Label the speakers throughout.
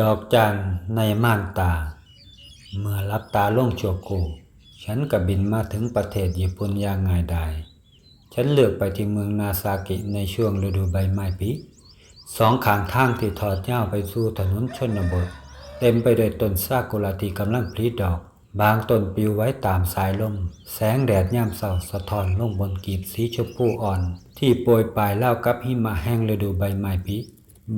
Speaker 1: ดอกจานในม่านตา เมื่อรับตาล่วงชั่วกูฉันก็บินมาถึงประเทศญี่ปุ่นอย่างง่ายดาย ฉันเลือกไปที่เมืองนาซากิในช่วงฤดูใบไม้ผลิสองข้างทางที่ทอดยาวไปสู่ถนนชนบท เต็มไปด้วยต้นซากุระที่กำลังผลิดอก บางต้นปลิวไว้ตามสายลม แสงแดดย่ำเสาสะท้อนลงบนกีบสีชมพูอ่อน ที่โปรยปลายเล่ากับหิมะแห้งฤดูใบไม้ผลิ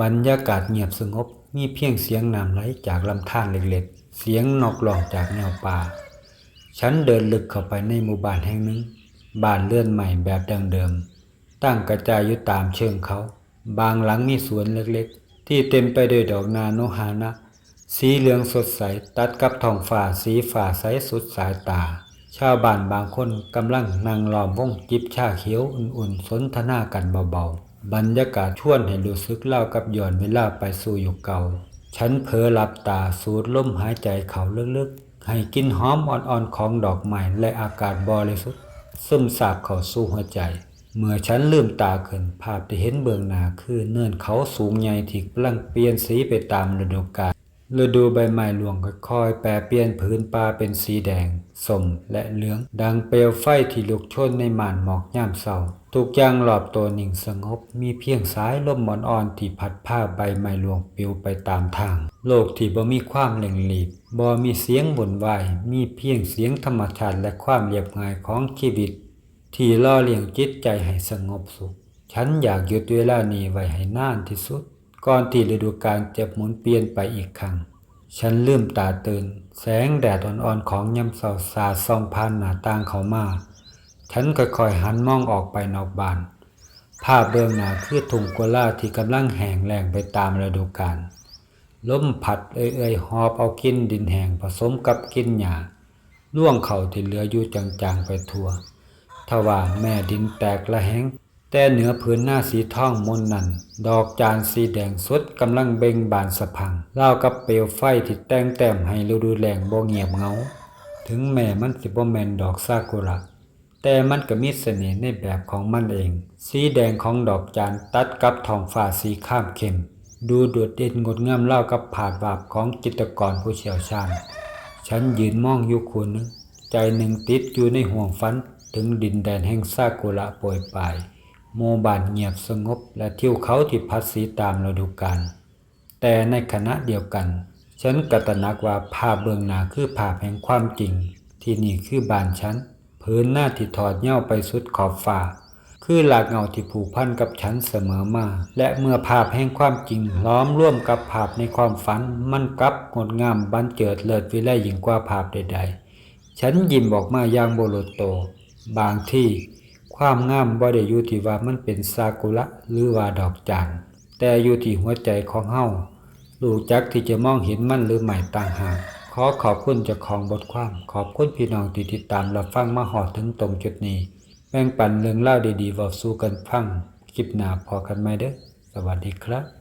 Speaker 1: บรรยากาศเงียบสงบ มีเพียงเสียงน้ำไหลจากลำธารเล็กๆ เสียงนกร้องจากแนวป่า ฉันเดินลึกเข้าไปในหมู่บ้านแห่งหนึ่ง บ้านเลื่อนใหม่แบบดังเดิม ตั้งกระจายอยู่ตามเชิงเขา บางหลังมีสวนเล็กๆ ที่เต็มไปด้วยดอกนาโนฮานะ สีเหลืองสดใสตัดกับท้องฟ้าสีฟ้าใสสุดสายตา ชาวบ้านบางคนกำลังนั่งล้อมวงจิบชาเขียวอุ่นๆสนทนากันเบาๆ บรรยากาศชวนให้รู้สึกเล่ากับย้อนเวลาไปสู่ยุคเก่า ฉันเผลอหลับตาสูดลมหายใจเขาลึกๆ ให้กลินหอมอ่อนๆของดอกไม้และอากาศบริสุทธิ์ซึมซาบเข้าสู่หัวใจ เมื่อฉันลืมตาขึ้นภาพที่เห็นเบื้องหน้าคือเนินเขาสูงใหญ่ที่กำลังเปลี่ยนสีไปตามฤดูกาล ฤดูใบไม้หลวงค่อยๆแปรเปลี่ยนพื้นป่าเป็นสีแดงส้มและเหลือง ดังเปลวไฟที่ลุกโชนในหม่านหมอกยามเช้าทุกอย่างรอบตัวนิ่งสงบ มีเพียงสายลมมอนอ่อนที่พัดผ้าใบไม้หลวงปลิวไปตามทาง โลกที่บ่มีความเร่งรีบบ่มีเสียงวุ่นวายมีเพียงเสียงธรรมชาติและความเรียบง่ายของชีวิต ที่ล่อเลี้ยงจิตใจให้สงบสุข ฉันอยากหยุดเวลานี้ไว้ให้นานที่สุด ก่อนที่ฤดูกาลจะหมุนเปลี่ยนไปอีกครั้ง ฉันลืมตาตื่น แสงแดดอ่อนๆของยามเช้าสาส่องผ่านหน้าต่างเขามา ฉันค่อยๆหันมองออกไปนอกบ้าน ภาพเบื้องหน้าคือทุ่งกุลาที่กำลังแห้งแล้งไปตามฤดูกาลลมพัดเอ่ยๆหอบเอากลินดินแห้งผสมกับกลินหญ้าล่วงเข่าที่เหลืออยู่จางๆไปทั่วทว่าแม่ดินแตกละแหง แต่เหนือพื้นหน้าสีทองมนนั่นดอกจานสีแดงสดกำลังเบ่งบานสะพังรากับเปลวไฟที่แต่งแต้มให้ฤดูแล้งบ่เงียบเงา ถึงแม้มันสิบ่แมนดอกซากุระแต่มันก็มีเสน่ห์ในแบบของมันเอง สีแดงของดอกจานตัดกับท้องฟ้าสีข้ามเข้ม ดูโดดเด่นงดงามเล่ากับผาดวาบของจิตรกรผู้เชี่ยวชาญฉันยืนมองอยู่คนนึงใจหนึ่งติดอยู่ในห่วงฝันถึงดินแดนแห่งซากุระโปรยปลาย โมบานเงียบสงบและทิวเขาที่พัดสีตามฤดูกาลแต่ในขณะเดียวกัน ฉันกระหนักว่าภาพเบื้องหน้าคือภาพแห่งความจริง ที่นี่คือบ้านฉันพื้นหน้าที่ถอดเย้าไปสุดขอบฟ้าคือหลากเงาที่ผูกพันกับฉันเสมอมา และเมื่อภาพแห่งความจริงล้อมร่วมกับภาพในความฝัน มันกลับงดงามบันเจิดเลิศวิไลยิ่งกว่าภาพใด ๆ ฉันยิ้มออกมาอย่างโบโลโต บางที่ ความงามบ่ได้อยู่ที่ว่ามันเป็นซากุระหรือว่าดอกจานแต่อยู่ที่หัวใจของเฮารู้จักที่จะมองเห็นมันหรือไม่ต่างหากขอขอบคุณเจ้าของบทความ ขอบคุณพี่น้องที่ติดตามรับฟังมาหอดถึงตรงจุดนี้แบ่งปันเรื่องเล่าดีๆว่าสู้กันฟัง คลิปหน้าพอกันไหมเด้อสวัสดีครับ